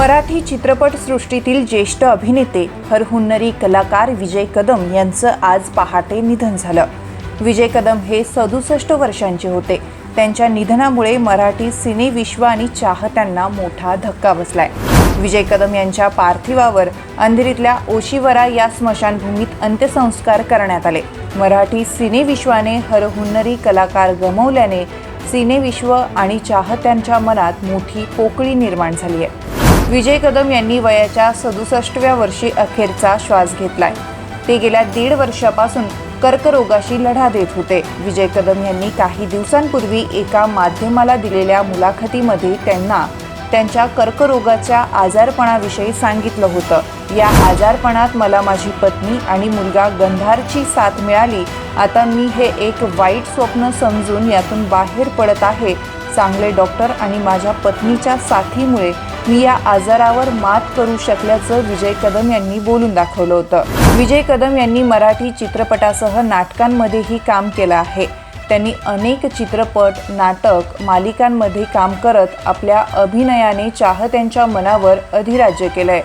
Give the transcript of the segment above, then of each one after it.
मराठी चित्रपटसृष्टीतील ज्येष्ठ अभिनेते हरहुन्नरी कलाकार विजय कदम यांचं आज पहाटे निधन झालं. विजय कदम हे सदुसष्ट वर्षांचे होते. त्यांच्या निधनामुळे मराठी सिनेविश्व आणि चाहत्यांना मोठा धक्का बसलाय. विजय कदम यांच्या पार्थिवावर अंधेरीतल्या ओशिवरा या स्मशानभूमीत अंत्यसंस्कार करण्यात आले. मराठी सिनेविश्वाने हरहुन्नरी कलाकार गमवल्याने सिनेविश्व आणि चाहत्यांच्या मनात मोठी पोकळी निर्माण झाली आहे. विजय कदम यांनी वयाच्या सदुसष्टव्या वर्षी अखेरचा श्वास घेतलाय. ते गेल्या दीड वर्षापासून कर्करोगाशी लढा देत होते. विजय कदम यांनी काही दिवसांपूर्वी एका माध्यमाला दिलेल्या मुलाखतीमध्ये त्यांना त्यांच्या कर्करोगाच्या आजारपणाविषयी सांगितलं होतं. या आजारपणात मला माझी पत्नी आणि मुलगा गंधारची साथ मिळाली. आता मी हे एक वाईट स्वप्न समजून यातून बाहेर पडत आहे. चांगले डॉक्टर आणि माझ्या पत्नीच्या साथीमुळे मी या आजारावर मात करू शकल्याचं विजय कदम यांनी बोलून दाखवलं होतं. विजय कदम यांनी मराठी चित्रपटासह नाटकांमध्येही काम केलं आहे. त्यांनी अनेक चित्रपट नाटक मालिकांमध्ये काम करत आपल्या अभिनयाने चाहत्यांच्या मनावर अधिराज्य केलंय.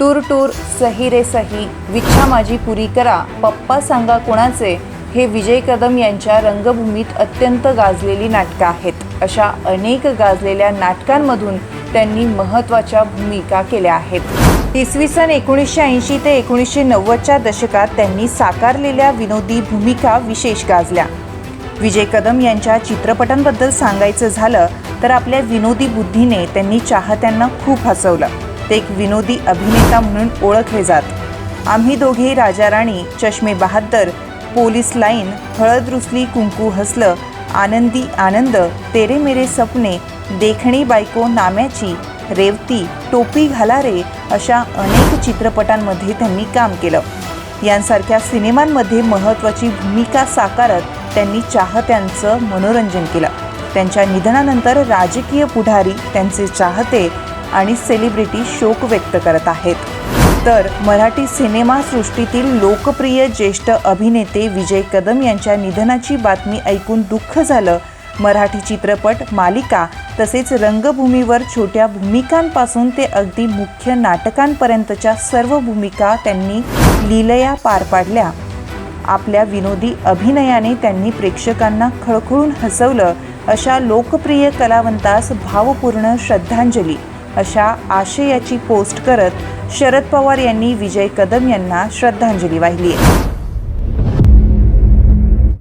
टूर टूर सही रे सही विच्छा माझी पुरी करा पप्पा सांगा कोणाचे हे विजय कदम यांच्या रंगभूमीत अत्यंत गाजलेली नाटकं आहेत. अशा अनेक गाजलेल्या नाटकांमधून त्यांनी महत्त्वाच्या भूमिका केल्या आहेत. इसवी सन एकोणीसशे ऐंशी ते एकोणीसशे नव्वदच्या दशकात त्यांनी साकारलेल्या विनोदी भूमिका विशेष गाजल्या. विजय कदम यांच्या चित्रपटांबद्दल सांगायचं झालं तर आपल्या विनोदी बुद्धीने त्यांनी चाहत्यांना खूप हसवलं. ते एक विनोदी अभिनेता म्हणून ओळखले जात. आम्ही दोघे राजा राणी चष्मे बहाद्दर पोलीस लाईन हळद रुसली कुंकू हसलं आनंदी आनंद तेरे मेरे सपने देखणी बायको नाम्याची रेवती टोपी घाला रे अशा अनेक चित्रपटांमध्ये त्यांनी काम केलं. यांसारख्या सिनेमांमध्ये महत्त्वाची भूमिका साकारत त्यांनी चाहत्यांचं मनोरंजन केलं. त्यांच्या निधनानंतर राजकीय पुढारी त्यांचे चाहते आणि सेलिब्रिटी शोक व्यक्त करत आहेत. तर मराठी सिनेमासृष्टीतील लोकप्रिय ज्येष्ठ अभिनेते विजय कदम यांच्या निधनाची बातमी ऐकून दुःख झालं. मराठी चित्रपट मालिका तसेच रंगभूमीवर छोट्या भूमिकांपासून ते अगदी मुख्य नाटकांपर्यंतच्या सर्व भूमिका त्यांनी लीलया पार पाडल्या. आपल्या विनोदी अभिनयाने त्यांनी प्रेक्षकांना खळखळून हसवलं. अशा लोकप्रिय कलावंतास भावपूर्ण श्रद्धांजली. अशा आशयाची पोस्ट करत शरद पवार यांनी विजय कदम यांना श्रद्धांजली वाहिली आहे.